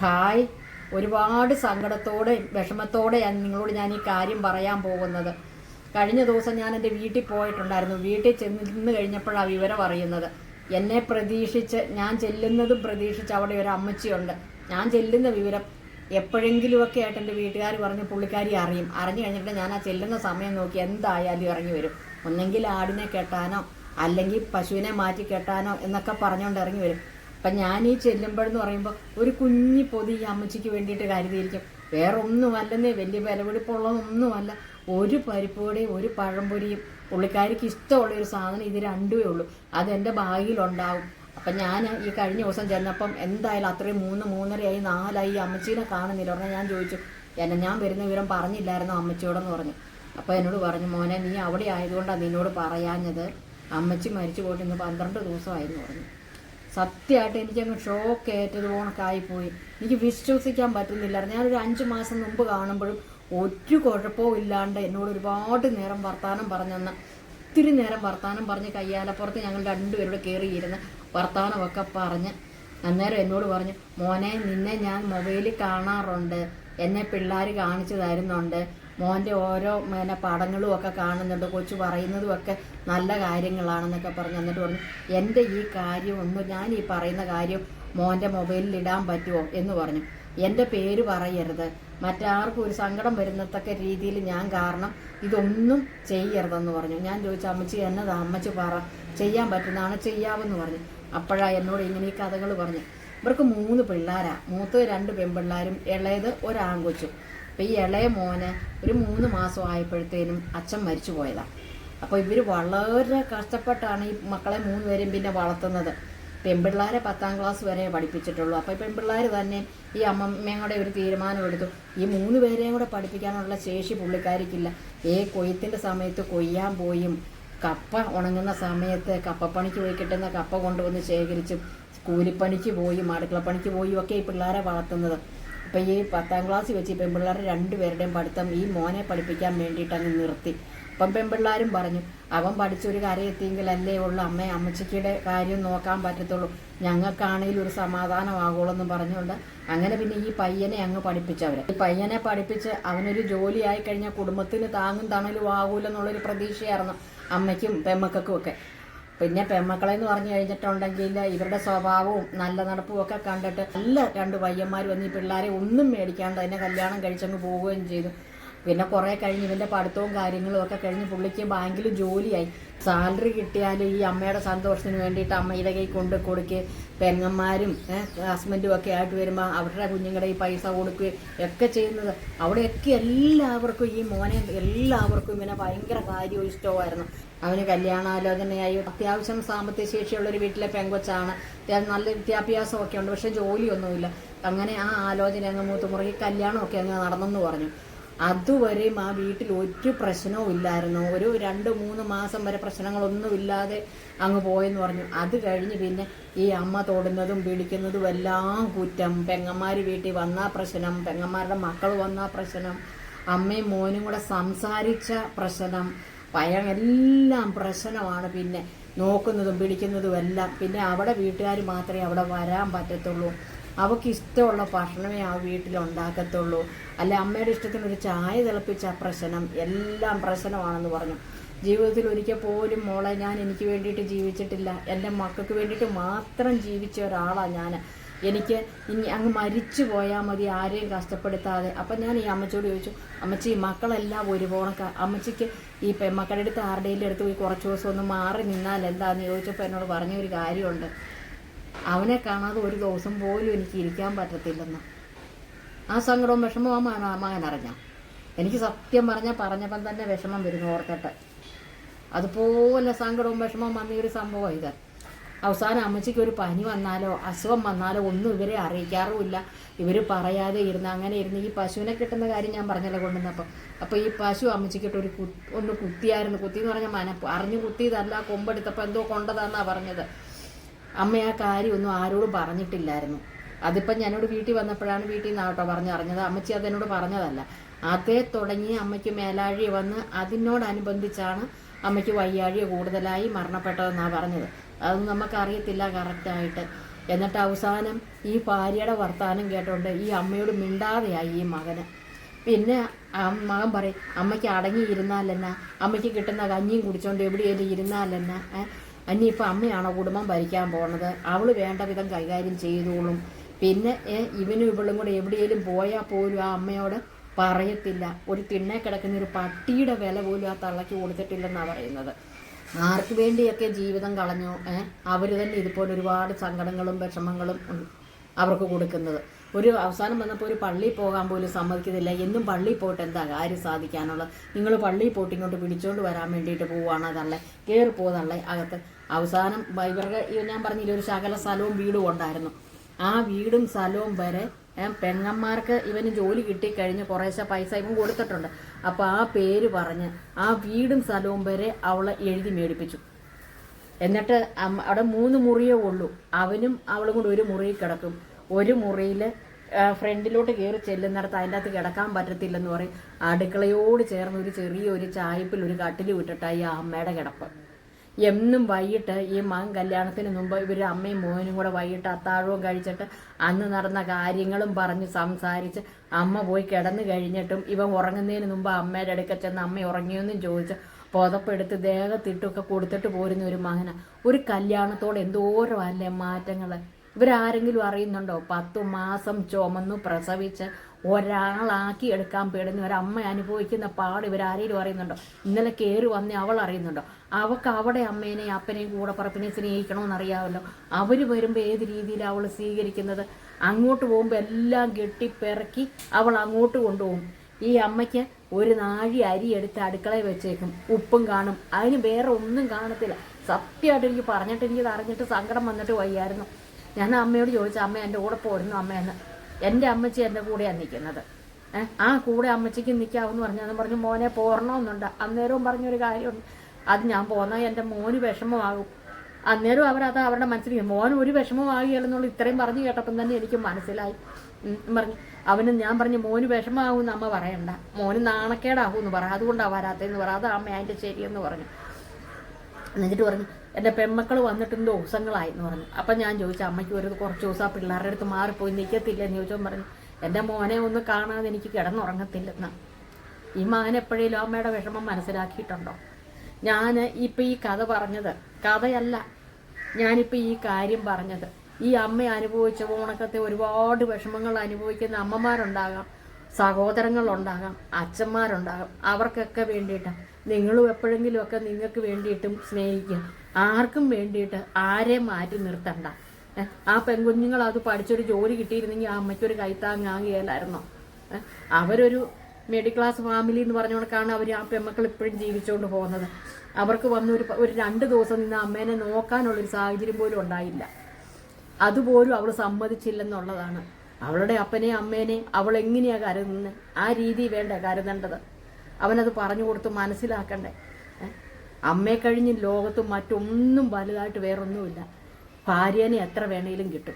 Hi. ഒരുപാട് സങ്കടത്തോടെ വിഷമത്തോടെയാണ് നിങ്ങളോട് ഞാൻ ഈ കാര്യം പറയാൻ പോകുന്നത്. കഴിഞ്ഞ ദിവസം ഞാൻ എന്റെ വീട്ടിൽ പോയിട്ടുണ്ടായിരുന്നു. വീട്ടിൽ ചെന്ന് കഴിഞ്ഞപ്പോഴാണ് വിവരം അറിയുന്നത്. എന്നെ പ്രതീക്ഷിച്ച് ഞാൻ ചെല്ലുന്നതും പ്രതീക്ഷിച്ച് അവിടെ ഒരു അമ്മച്ചിയുണ്ട്. ഞാൻ ചെല്ലുന്ന വിവരം എപ്പോഴെങ്കിലുമൊക്കെ ആയിട്ട് എന്റെ വീട്ടുകാർ പറഞ്ഞ് പുള്ളിക്കാരി അറിയും. അറിഞ്ഞു കഴിഞ്ഞിട്ട് ഞാൻ ആ ചെല്ലുന്ന സമയം നോക്കി എന്തായാലും ഇറങ്ങി വരും. ഒന്നെങ്കിൽ ആടിനെ കെട്ടാനോ അല്ലെങ്കിൽ പശുവിനെ മാറ്റി കെട്ടാനോ എന്നൊക്കെ പറഞ്ഞുകൊണ്ട് ഇറങ്ങി വരും. അപ്പം ഞാൻ ഈ ചെല്ലുമ്പോഴെന്ന് പറയുമ്പോൾ ഒരു കുഞ്ഞി പൊതി ഈ അമ്മച്ചിക്ക് വേണ്ടിയിട്ട് കരുതിയിരിക്കും. വേറെ ഒന്നുമല്ലെന്നേ വലിയ വിലപിടിപ്പുള്ളതൊന്നുമല്ല. ഒരു പരിപ്പുവടയും ഒരു പഴംപൊരിയും. പുള്ളിക്കാരിക്ക് ഇഷ്ടമുള്ള ഒരു സാധനം ഇത് രണ്ടുമേ ഉള്ളൂ. അത് ഭാഗ്യയിലുണ്ടാവും അപ്പം ഞാൻ ഈ കഴിഞ്ഞ ദിവസം ചെന്നപ്പം എന്തായാലും അത്രയും മൂന്ന് മൂന്നരയായി നാലായി അമ്മച്ചീനെ കാണുന്നില്ല. ഉടനെ ഞാൻ ചോദിച്ചു എന്നെ ഞാൻ വരുന്ന വിവരം പറഞ്ഞില്ലായിരുന്നു? അമ്മച്ചിയോടെന്ന് പറഞ്ഞു. അപ്പോൾ എന്നോട് പറഞ്ഞു മോനെ നീ അവിടെ ആയതുകൊണ്ടാണ് നിന്നോട് പറയാഞ്ഞത്. അമ്മച്ചി മരിച്ചു പോയിട്ട് ഇന്ന് പന്ത്രണ്ട് ദിവസമായിരുന്നു പറഞ്ഞു. സത്യമായിട്ട് എനിക്കങ്ങ് ഷോക്ക് ഏറ്റത് പോണക്കായിപ്പോയി എനിക്ക് വിശ്വസിക്കാൻ പറ്റുന്നില്ലായിരുന്നു. ഞാനൊരു അഞ്ച് മാസം മുമ്പ് കാണുമ്പോഴും ഒരു കുഴപ്പവും ഇല്ലാണ്ട് എന്നോട് ഒരുപാട് നേരം വർത്താനം പറഞ്ഞെന്ന് ഒത്തിരി നേരം വർത്താനം പറഞ്ഞ് കയ്യാലപ്പുറത്ത് ഞങ്ങൾ രണ്ടുപേരോട് കയറിയിരുന്ന് വർത്താനമൊക്കെ പറഞ്ഞ് അന്നേരം എന്നോട് പറഞ്ഞു മോനെ നിന്നെ ഞാൻ മൊബൈലിൽ കാണാറുണ്ട്. എന്നെ പിള്ളേർ കാണിച്ചു തരുന്നുണ്ട് മോന്റെ ഓരോ പിന്നെ പടങ്ങളും ഒക്കെ കാണുന്നുണ്ട് കൊച്ചു പറയുന്നതും ഒക്കെ നല്ല കാര്യങ്ങളാണെന്നൊക്കെ പറഞ്ഞു എന്നിട്ട് പറഞ്ഞു എന്റെ ഈ കാര്യം ഒന്ന് ഞാൻ ഈ പറയുന്ന കാര്യം മോന്റെ മൊബൈലിൽ ഇടാൻ പറ്റുമോ? എന്ന് പറഞ്ഞു. എന്റെ പേര് പറയരുത്. മറ്റാർക്കും ഒരു സങ്കടം വരുന്നത്തക്ക രീതിയിൽ ഞാൻ കാരണം ഇതൊന്നും ചെയ്യരുതെന്ന് പറഞ്ഞു. ഞാൻ ചോദിച്ചു അമ്മച്ചി എന്നതാ? അമ്മച്ചി പറ. ചെയ്യാൻ പറ്റുന്നതാണ് ചെയ്യാമെന്ന് പറഞ്ഞു. അപ്പോഴാ എന്നോട് ഇങ്ങനെ ഈ കഥകൾ പറഞ്ഞു. ഇവർക്ക് മൂന്ന് പിള്ളേരാ. മൂത്തത് രണ്ട് പെൺപിള്ളേരും ഇളയത് ഒരാൺകൊച്ചും അപ്പം ഈ ഇളയ മോന് ഒരു മൂന്ന് മാസം ആയപ്പോഴത്തേനും അച്ഛൻ മരിച്ചു പോയതാണ് അപ്പോൾ ഇവർ വളരെ കഷ്ടപ്പെട്ടാണ് ഈ മക്കളെ മൂന്ന് പേരും പിന്നെ വളർത്തുന്നത്. പെൺപിള്ളേരെ പത്താം ക്ലാസ് വരെ പഠിപ്പിച്ചിട്ടുള്ളൂ. അപ്പോൾ പെൺപിള്ളേർ തന്നെ ഈ അമ്മമ്മയുടെ ഒരു തീരുമാനം എടുത്തു. ഈ മൂന്ന് പേരെയും കൂടെ പഠിപ്പിക്കാനുള്ള ശേഷി പുള്ളിക്കാരിക്കില്ല. ഏ കൊയ്ത്തിന്റെ സമയത്ത് കൊയ്യാൻ പോയും. കപ്പ ഉണങ്ങുന്ന സമയത്ത് കപ്പപ്പണിക്ക് പോയി കിട്ടുന്ന കപ്പ കൊണ്ടുവന്ന് ശേഖരിച്ചും കൂലിപ്പണിക്ക് പോയും അടുക്കളപ്പണിക്ക് പോയും ഒക്കെ ഈ പിള്ളേരെ വളർത്തുന്നത്. അപ്പം ഈ പത്താം ക്ലാസ് വെച്ച് പെൺപിള്ളേർ രണ്ടുപേരുടെയും പഠിത്തം ഈ മോനെ പഠിപ്പിക്കാൻ വേണ്ടിയിട്ട് അങ്ങ് നിർത്തി. അപ്പം പെൺപിള്ളേരും പറഞ്ഞു അവൻ പഠിച്ചൊരു കരയെത്തിയെങ്കിലല്ലേ ഉള്ളു. അമ്മ അമ്മച്ചിക്കയുടെ കാര്യം നോക്കാൻ പറ്റത്തുള്ളൂ. ഞങ്ങൾക്കാണെങ്കിലും ഒരു സമാധാനമാകുള്ളൂ എന്ന് പറഞ്ഞുകൊണ്ട് അങ്ങനെ പിന്നെ ഈ പയ്യനെ അങ്ങ് പഠിപ്പിച്ചവരെ. ഈ പയ്യനെ പഠിപ്പിച്ച് അവനൊരു ജോലിയായി കഴിഞ്ഞാൽ കുടുംബത്തിന് താങ്ങും തണലും ആകൂലെന്നുള്ളൊരു പ്രതീക്ഷയായിരുന്നു അമ്മയ്ക്കും പെമ്മക്കും ഒക്കെ. പിന്നെ പെമ്മക്കളെ എന്ന് പറഞ്ഞു കഴിഞ്ഞിട്ടുണ്ടെങ്കിൽ ഇവരുടെ സ്വഭാവവും നല്ല നടപ്പും ഒക്കെ കണ്ടിട്ട് നല്ല രണ്ട് പയ്യന്മാർ വന്ന് ഈ പിള്ളേരെ ഒന്നും മേടിക്കാണ്ട് അതിനെ കല്യാണം കഴിച്ചങ്ങ് പോവുകയും ചെയ്തു. പിന്നെ കുറേ കഴിഞ്ഞ് ഇവന്റെ പഠിത്തവും കാര്യങ്ങളും ഒക്കെ കഴിഞ്ഞ് പുള്ളിക്ക് ബാങ്കിൽ ജോലിയായി. സാലറി കിട്ടിയാലും ഈ അമ്മയുടെ സന്തോഷത്തിന് വേണ്ടിയിട്ട് അമ്മയുടെ കൈ കൊണ്ട് കൊടുക്കുക പെങ്ങന്മാരും ഹസ്ബൻഡും ഒക്കെ ആയിട്ട് വരുമ്പോൾ അവരുടെ കുഞ്ഞുങ്ങളുടെ ഈ പൈസ കൊടുക്കുകയും ഒക്കെ ചെയ്യുന്നത്. അവിടെയൊക്കെ എല്ലാവർക്കും ഈ മോനെ എല്ലാവർക്കും ഇവനെ ഭയങ്കര കാര്യവും ഇഷ്ടമായിരുന്നു അവന് കല്യാണാലോചനയായി. അത്യാവശ്യം സാമ്പത്തിക ശേഷിയുള്ള ഒരു വീട്ടിലെ പെങ്കൊച്ചാണ്. നല്ല വിദ്യാഭ്യാസമൊക്കെ ഉണ്ട് പക്ഷെ ജോലിയൊന്നുമില്ല. അങ്ങനെ ആ ആലോചന അങ്ങ് മൂത്തുമുറുകി കല്യാണമൊക്കെ അങ്ങ് നടന്നെന്ന് പറഞ്ഞു. അതുവരെയും ആ വീട്ടിൽ ഒരു പ്രശ്നവും ഇല്ലായിരുന്നു. ഒരു രണ്ട് മൂന്ന് മാസം വരെ പ്രശ്നങ്ങളൊന്നുമില്ലാതെ അങ്ങ് പോയെന്ന് പറഞ്ഞു. അത് കഴിഞ്ഞ് പിന്നെ ഈ അമ്മ തൊടുന്നതും പിടിക്കുന്നതും എല്ലാം കുറ്റം. പെങ്ങന്മാർ വീട്ടിൽ വന്നാൽ പ്രശ്നം പെങ്ങന്മാരുടെ മക്കൾ വന്നാൽ പ്രശ്നം അമ്മയും മോനും കൂടെ സംസാരിച്ച പ്രശ്നം പയം എല്ലാം പ്രശ്നമാണ് പിന്നെ. നോക്കുന്നതും പിടിക്കുന്നതും എല്ലാം. പിന്നെ അവിടെ വീട്ടുകാർ മാത്രമേ അവിടെ വരാൻ പറ്റത്തുള്ളൂ. അവൾക്ക് ഇഷ്ടമുള്ള ഭക്ഷണമേ ആ വീട്ടിൽ ഉണ്ടാക്കത്തുള്ളൂ അല്ലെ അമ്മയുടെ ഇഷ്ടത്തിന് ഒരു ചായ തിളപ്പിച്ച പ്രശ്നം. എല്ലാം പ്രശ്നമാണെന്ന് പറഞ്ഞു. ജീവിതത്തിൽ ഒരിക്കൽ പോലും മോളെ ഞാൻ എനിക്ക് വേണ്ടിയിട്ട് ജീവിച്ചിട്ടില്ല. എന്റെ മക്കൾക്ക് വേണ്ടിയിട്ട് മാത്രം ജീവിച്ച ഒരാളാണ് ഞാൻ. എനിക്ക് ഇനി അങ്ങ് മരിച്ചു പോയാൽ മതി ആരെയും കഷ്ടപ്പെടുത്താതെ. അപ്പം ഞാൻ ഈ അമ്മച്ചോട് ചോദിച്ചു അമ്മച്ചി മക്കളെല്ലാം ഒരു പോണക്ക അമ്മച്ചിക്ക് ഈ മക്കളുടെ അടുത്ത് ആരുടെയും അടുത്ത് പോയി കുറച്ച് ദിവസം ഒന്ന് മാറി നിന്നാൽ എന്താന്ന് ചോദിച്ചപ്പോൾ എന്നോട് പറഞ്ഞൊരു കാര്യമുണ്ട്. അവനെ കാണാതെ ഒരു ദിവസം പോലും എനിക്ക് ഇരിക്കാൻ പറ്റത്തില്ലെന്ന്. ആ സങ്കടവും വിഷമവും ആ മകൻ മകൻ അറിഞ്ഞ. എനിക്ക് സത്യം പറഞ്ഞാൽ പറഞ്ഞപ്പം തന്നെ വിഷമം വരുന്നു ഓർത്തിട്ട്. അതുപോലെ സങ്കടവും വിഷമവും വന്ന ഒരു സംഭവം ഇത്. അവസാനം അമ്മച്ചിക്ക് ഒരു പനി വന്നാലോ അസുഖം വന്നാലോ ഒന്നും ഇവരെ അറിയിക്കാറുമില്ല. ഇവർ പറയാതെ ഇരുന്ന് അങ്ങനെ ഇരുന്ന് ഈ പശുവിനെ കിട്ടുന്ന കാര്യം ഞാൻ പറഞ്ഞല്ലോ കൊണ്ടുവന്നപ്പോൾ അപ്പോൾ ഈ പശു അമ്മച്ചിക്കിട്ട് ഒരു കു ഒന്ന് കുത്തിയായിരുന്നു. കുത്തി എന്ന് പറഞ്ഞാൽ മന അറിഞ്ഞു കുത്തിയതല്ല കൊമ്പെടുത്തപ്പോൾ എന്തോ കൊണ്ടതാന്നാണ് പറഞ്ഞത്. അമ്മ ആ കാര്യമൊന്നും ആരോടും പറഞ്ഞിട്ടില്ലായിരുന്നു. അതിപ്പം ഞാനോട് വീട്ടിൽ വന്നപ്പോഴാണ് വീട്ടിൽ നിന്ന് ആട്ടോ പറഞ്ഞറിഞ്ഞത് അമ്മച്ചി അതെന്നോട് പറഞ്ഞതല്ല. അതേ തുടങ്ങി അമ്മയ്ക്ക് മേലാഴി വന്ന് അതിനോടനുബന്ധിച്ചാണ് അമ്മയ്ക്ക് വയ്യാഴിക കൂടുതലായി മരണപ്പെട്ടതെന്നാണ് പറഞ്ഞത്. അതൊന്നും നമുക്കറിയത്തില്ല കറക്റ്റായിട്ട് എന്നിട്ട് അവസാനം ഈ ഭാര്യയുടെ വർത്താനം കേട്ടോണ്ട് ഈ അമ്മയോട് മിണ്ടാതെയായി ഈ മകന്. പിന്നെ മകൻ പറയും അമ്മയ്ക്ക് അടങ്ങിയിരുന്നാലെന്നാ? അമ്മയ്ക്ക് കിട്ടുന്ന കഞ്ഞിയും കുടിച്ചോണ്ട് എവിടെയെങ്കിലും ഇരുന്നാലെന്നാ? അന്നിപ്പോൾ അമ്മയാണോ കുടുംബം ഭരിക്കാൻ പോണത്? അവൾ വേണ്ട വിധം കൈകാര്യം ചെയ്തോളും. പിന്നെ ഇവനും ഇവളും കൂടെ എവിടെയെങ്കിലും പോയാൽ പോലും ആ അമ്മയോട് പറയത്തില്ല. ഒരു തിണ്ണെ കിടക്കുന്ന ഒരു പട്ടിയുടെ വില പോലും ആ തള്ളയ്ക്ക് കൊടുത്തിട്ടില്ലെന്നാണ് പറയുന്നത്. ആർക്ക് വേണ്ടിയൊക്കെ ജീവിതം കളഞ്ഞു അവർ തന്നെ ഇതുപോലെ ഒരുപാട് സങ്കടങ്ങളും വിഷമങ്ങളും അവർക്ക് കൊടുക്കുന്നത്. ഒരു അവസാനം വന്നപ്പോൾ ഒരു പള്ളിയിൽ പോകാൻ പോലും സമ്മതിക്കുന്നില്ല എന്നും പള്ളിയിൽ പോയിട്ട് എന്താ കാര്യം സാധിക്കാനുള്ളത്? നിങ്ങൾ പള്ളിയിൽ പോയിട്ട് ഇങ്ങോട്ട് പിടിച്ചോണ്ട് വരാൻ വേണ്ടിയിട്ട് പോവാണ് അതല്ലേ? കയറി പോതള്ളെ അകത്ത്? അവസാനം ഈ ഞാൻ പറഞ്ഞില്ല ഒരു ശകല സ്ഥലവും വീടും ഉണ്ടായിരുന്നു. ആ വീടും സ്ഥലവും വരെ പെണ്ണന്മാർക്ക് ഇവന് ജോലി കിട്ടിക്കഴിഞ്ഞ് കുറേശ്ശെ പൈസ ഇവൻ കൊടുത്തിട്ടുണ്ട്. അപ്പോൾ ആ പേര് പറഞ്ഞ് ആ വീടും സ്ഥലവും വരെ അവളെ എഴുതി മേടിപ്പിച്ചു. എന്നിട്ട് അവിടെ മൂന്ന് മുറിയേ ഉള്ളൂ. അവനും അവളും കൂടെ ഒരു മുറിയിൽ കിടക്കും. ഒരു മുറിയിൽ ഫ്രണ്ടിലോട്ട് കയറി ചെല്ലുന്നിടത്ത് അതിന്റെ അകത്ത് കിടക്കാൻ പറ്റത്തില്ലെന്ന് പറയും. അടുക്കളയോട് ചേർന്ന് ഒരു ചെറിയൊരു ചായപ്പിൽ ഒരു കട്ടിൽ വിട്ടിട്ടായി ആ അമ്മയുടെ കിടപ്പ്. എന്നും വൈകിട്ട് ഈ മകൻ കല്യാണത്തിന് മുമ്പ് ഇവർ അമ്മയും മോനും കൂടെ വൈകിട്ട് അത്താഴവും കഴിച്ചിട്ട് അന്ന് നടന്ന കാര്യങ്ങളും പറഞ്ഞ് സംസാരിച്ച് അമ്മ പോയി കിടന്നു കഴിഞ്ഞിട്ടും ഇവൻ ഉറങ്ങുന്നതിന് മുമ്പ് അമ്മയുടെ അടുക്കൽ ചെന്ന് അമ്മ ഉറങ്ങിയെന്നും ചോദിച്ച് പുതപ്പെടുത്ത് ദേഹത്തിട്ടൊക്കെ കൊടുത്തിട്ട് പോരുന്ന ഒരു മകന. ഒരു കല്യാണത്തോടെ എന്തോരം അല്ലേ മാറ്റങ്ങൾ ഇവരാരെങ്കിലും അറിയുന്നുണ്ടോ? പത്തു മാസം ചുമന്നു പ്രസവിച്ച് ഒരാളാക്കി എടുക്കാൻ പേടുന്ന ഒരമ്മ അനുഭവിക്കുന്ന പാട് ഇവരാരെങ്കിലും അറിയുന്നുണ്ടോ? ഇന്നലെ കയറി വന്ന അവൾ അറിയുന്നുണ്ടോ? അവൾക്ക് അവിടെ അമ്മേനെയും അപ്പനെയും കൂടെ പറപ്പിനെ സ്നേഹിക്കണമെന്ന് അറിയാമല്ലോ അവർ വരുമ്പോൾ ഏത് രീതിയിലാണ് അവൾ സ്വീകരിക്കുന്നത്? അങ്ങോട്ട് പോകുമ്പോൾ എല്ലാം കെട്ടിപ്പിറക്കി അവൾ അങ്ങോട്ട് കൊണ്ടുപോകും. ഈ അമ്മയ്ക്ക് ഒരു നാഴി അരി എടുത്ത് അടുക്കളയിൽ വെച്ചേക്കും. ഉപ്പും കാണും. അതിന് വേറെ ഒന്നും കാണത്തില്ല. സത്യമായിട്ട് എനിക്ക് പറഞ്ഞിട്ട് എനിക്ക് അറിഞ്ഞിട്ട് സങ്കടം വന്നിട്ട് വയ്യായിരുന്നു. ഞാൻ അമ്മയോട് ചോദിച്ചു അമ്മ എന്റെ കൂടെ പോരുന്നു അമ്മയെന്ന് എന്റെ അമ്മച്ചി എന്റെ കൂടെയാണ് നിൽക്കുന്നത് ആ കൂടെ അമ്മച്ചിക്ക് നിൽക്കാമെന്ന് പറഞ്ഞു അന്ന് പറഞ്ഞു മോനെ പോരണമെന്നുണ്ട്. അന്നേരവും പറഞ്ഞൊരു കാര്യമുണ്ട്. അത് ഞാൻ പോന്നാൽ എന്റെ മോന് വിഷമമാകും. അന്നേരം അവരത് അവരുടെ മനസ്സിൽ മോൻ ഒരു വിഷമമാകില്ലെന്നുള്ള ഇത്രയും പറഞ്ഞു കേട്ടപ്പം തന്നെ എനിക്ക് മനസ്സിലായി. പറഞ്ഞു. അവന് ഞാൻ പറഞ്ഞു മോന് എന്ന് അമ്മ പറയണ്ട. മോന് നാണക്കേടാകുമെന്ന് പറ. അതുകൊണ്ടാണ് വരാത്തതെന്ന് പറ. അതാ അമ്മ അതിന്റെ ശരിയെന്ന് പറഞ്ഞു. എന്നിട്ട് പറഞ്ഞു എന്റെ പെൺമക്കൾ വന്നിട്ടുണ്ട് ദിവസങ്ങളായി എന്ന് പറഞ്ഞു. അപ്പം ഞാൻ ചോദിച്ചു അമ്മയ്ക്ക് ഒരു കുറച്ച് ദിവസം ആ പിള്ളേരുടെ അടുത്ത് മാറിപ്പോയി നിൽക്കത്തില്ല എന്ന് ചോദിച്ചോ പറഞ്ഞു എന്റെ മോനെ ഒന്ന് കാണാതെ എനിക്ക് കിടന്നുറങ്ങത്തില്ലെന്ന്. ഈ മകൻ എപ്പോഴേലും അമ്മയുടെ വിഷമം മനസ്സിലാക്കിയിട്ടുണ്ടോ? ഞാൻ ഇപ്പം ഈ കഥ പറഞ്ഞത് കഥയല്ല ഞാനിപ്പോൾ ഈ കാര്യം പറഞ്ഞത്. ഈ അമ്മ അനുഭവിച്ച ഓണക്കത്തെ ഒരുപാട് വിഷമങ്ങൾ അനുഭവിക്കുന്ന അമ്മമാരുണ്ടാകാം സഹോദരങ്ങളുണ്ടാകാം അച്ഛന്മാരുണ്ടാകാം. അവർക്കൊക്കെ വേണ്ടിയിട്ട് നിങ്ങളും എപ്പോഴെങ്കിലുമൊക്കെ നിങ്ങൾക്ക് വേണ്ടിയിട്ടും സ്നേഹിക്കുക ആർക്കും വേണ്ടിയിട്ട് ആരെ മാറ്റി നിർത്തണ്ട. ആ പെൺകുഞ്ഞുങ്ങൾ അത് പഠിച്ചൊരു ജോലി കിട്ടിയിരുന്നെങ്കിൽ ആ അമ്മയ്ക്കൊരു കൈത്താങ്ങാകുകയില്ലായിരുന്നോ ഏ, അവരൊരു മിഡിൽ ക്ലാസ് ഫാമിലി എന്ന് പറഞ്ഞുകൊണ്ടാണ് അവർ ആ പെൺമക്കൾ ഇപ്പോഴും ജീവിച്ചുകൊണ്ട് പോകുന്നത്. അവർക്ക് വന്ന് ഒരു ഒരു രണ്ട് ദിവസം നിന്ന് അമ്മേനെ നോക്കാനുള്ളൊരു സാഹചര്യം പോലും ഉണ്ടായില്ല. അതുപോലും അവൾ സമ്മതിച്ചില്ലെന്നുള്ളതാണ്. അവളുടെ അപ്പനെയും അമ്മേനെയും അവൾ എങ്ങനെയാണ് കരുതുന്നത് ആ രീതി വേണ്ട കരുതേണ്ടത്? അവനത് പറഞ്ഞു കൊടുത്ത് മനസ്സിലാക്കണ്ടേ? അമ്മയെ കഴിഞ്ഞ് ലോകത്ത് മറ്റൊന്നും വലുതായിട്ട് വേറൊന്നുമില്ല. ഭാര്യനെ എത്ര വേണേലും കിട്ടും.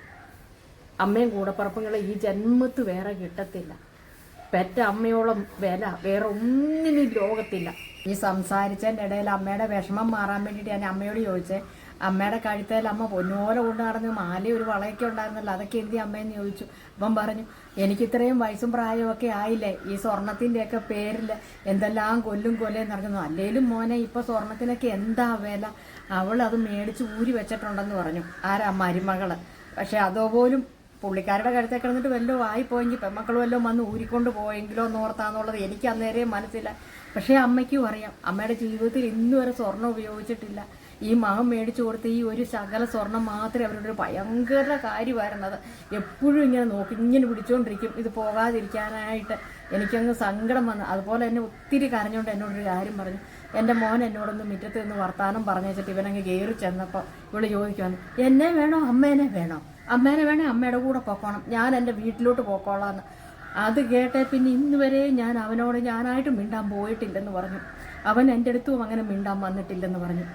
അമ്മയും കൂടപ്പറപ്പുകളെ ഈ ജന്മത്ത് വേറെ കിട്ടത്തില്ല. പെറ്റ അമ്മയോളം വില വേറെ ഒന്നിനും ലോകത്തില്ല. ഈ സംസാരിച്ചതിന്റെ ഇടയിൽ അമ്മയുടെ വിഷമം മാറാൻ വേണ്ടിയിട്ട് ഞാൻ അമ്മയോട് ചോദിച്ചേ അമ്മയുടെ കഴുത്തേൽ അമ്മ പൊന്നുപോലെ കൊണ്ട് നടന്ന് മാല ഒരു വളയൊക്കെ ഉണ്ടായിരുന്നല്ലോ അതൊക്കെ എന്തി അമ്മയെന്ന് ചോദിച്ചു. അപ്പം പറഞ്ഞു എനിക്ക് ഇത്രയും വയസ്സും പ്രായമൊക്കെ ആയില്ലേ? ഈ സ്വർണത്തിന്റെയൊക്കെ പേരിൽ എന്തെല്ലാം കൊല്ലും കൊല്ലയും നടക്കുന്നു. അല്ലേലും മോനെ ഇപ്പോൾ സ്വർണത്തിനൊക്കെ എന്താ വില? അവൾ അത് മേടിച്ച് ഊരി വെച്ചിട്ടുണ്ടെന്ന് പറഞ്ഞു. ആരാ മരുമകൾ? പക്ഷെ അതുപോലും പുള്ളിക്കാരുടെ കഴുത്തെ കിടന്നിട്ട് വല്ലതും ആയിപ്പോയെങ്കിൽ പെമ്മക്കൾ വല്ലതും വന്ന് ഊരിക്കൊണ്ട് പോയെങ്കിലോ എന്നോർത്താന്നുള്ളത് എനിക്ക് അന്നേരം മനസ്സില്ല പക്ഷേ അമ്മയ്ക്കും അറിയാം. അമ്മയുടെ ജീവിതത്തിൽ ഇന്നുവരെ സ്വർണം സ്വർണം ഉപയോഗിച്ചിട്ടില്ല. ഈ മകൻ മേടിച്ചു കൊടുത്ത ഈ ഒരു ശകല സ്വർണം മാത്രമേ അവരുടെ ഒരു ഭയങ്കര കാര്യമായിരുന്നത്. എപ്പോഴും ഇങ്ങനെ നോക്കി ഇങ്ങനെ പിടിച്ചുകൊണ്ടിരിക്കും ഇത് പോകാതിരിക്കാനായിട്ട് എനിക്കങ്ങ് സങ്കടം വന്നു. അതുപോലെ തന്നെ ഒത്തിരി കരഞ്ഞുകൊണ്ട് എന്നോടൊരു കാര്യം പറഞ്ഞു. എന്റെ മോൻ എന്നോടൊന്ന് മുറ്റത്ത് നിന്ന് വർത്താനം പറഞ്ഞു വെച്ചിട്ട് ഇവനങ്ങ് കയറി ചെന്നപ്പോൾ ഇവിടെ ചോദിക്കുവാണ് എന്നെ വേണോ? അമ്മേനെ വേണോ? അമ്മേനെ വേണേ അമ്മയുടെ കൂടെ പോക്കോണം. ഞാൻ എന്റെ വീട്ടിലോട്ട് പോക്കോളാന്ന്. അത് കേട്ടേ പിന്നെ ഇന്ന് വരെ ഞാൻ അവനോട് ഞാനായിട്ട് മിണ്ടാൻ പോയിട്ടില്ലെന്ന് പറഞ്ഞു. അവൻ എന്റെ അടുത്തും അങ്ങനെ മിണ്ടാൻ വന്നിട്ടില്ലെന്ന് പറഞ്ഞു.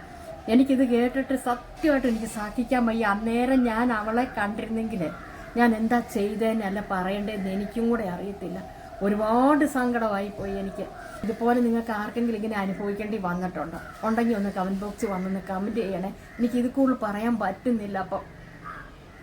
എനിക്കിത് കേട്ടിട്ട് സത്യമായിട്ട് എനിക്ക് സഹിക്കാൻ വയ്യ. അന്നേരം ഞാൻ അവളെ കണ്ടിരുന്നെങ്കിൽ ഞാൻ എന്താ ചെയ്തതെന്നല്ല പറയേണ്ടതെന്ന് എനിക്കും കൂടെ അറിയത്തില്ല. ഒരുപാട് സങ്കടമായി പോയി എനിക്ക്. ഇതുപോലെ നിങ്ങൾക്ക് ആർക്കെങ്കിലും ഇങ്ങനെ അനുഭവിക്കേണ്ടി വന്നിട്ടുണ്ടോ? ഉണ്ടെങ്കിൽ ഒന്ന് കമന്റ് ബോക്സിൽ വന്നൊന്ന് കമന്റ് ചെയ്യണേ. എനിക്ക് ഇത് കൂടുതൽ പറയാൻ പറ്റുന്നില്ല അപ്പം.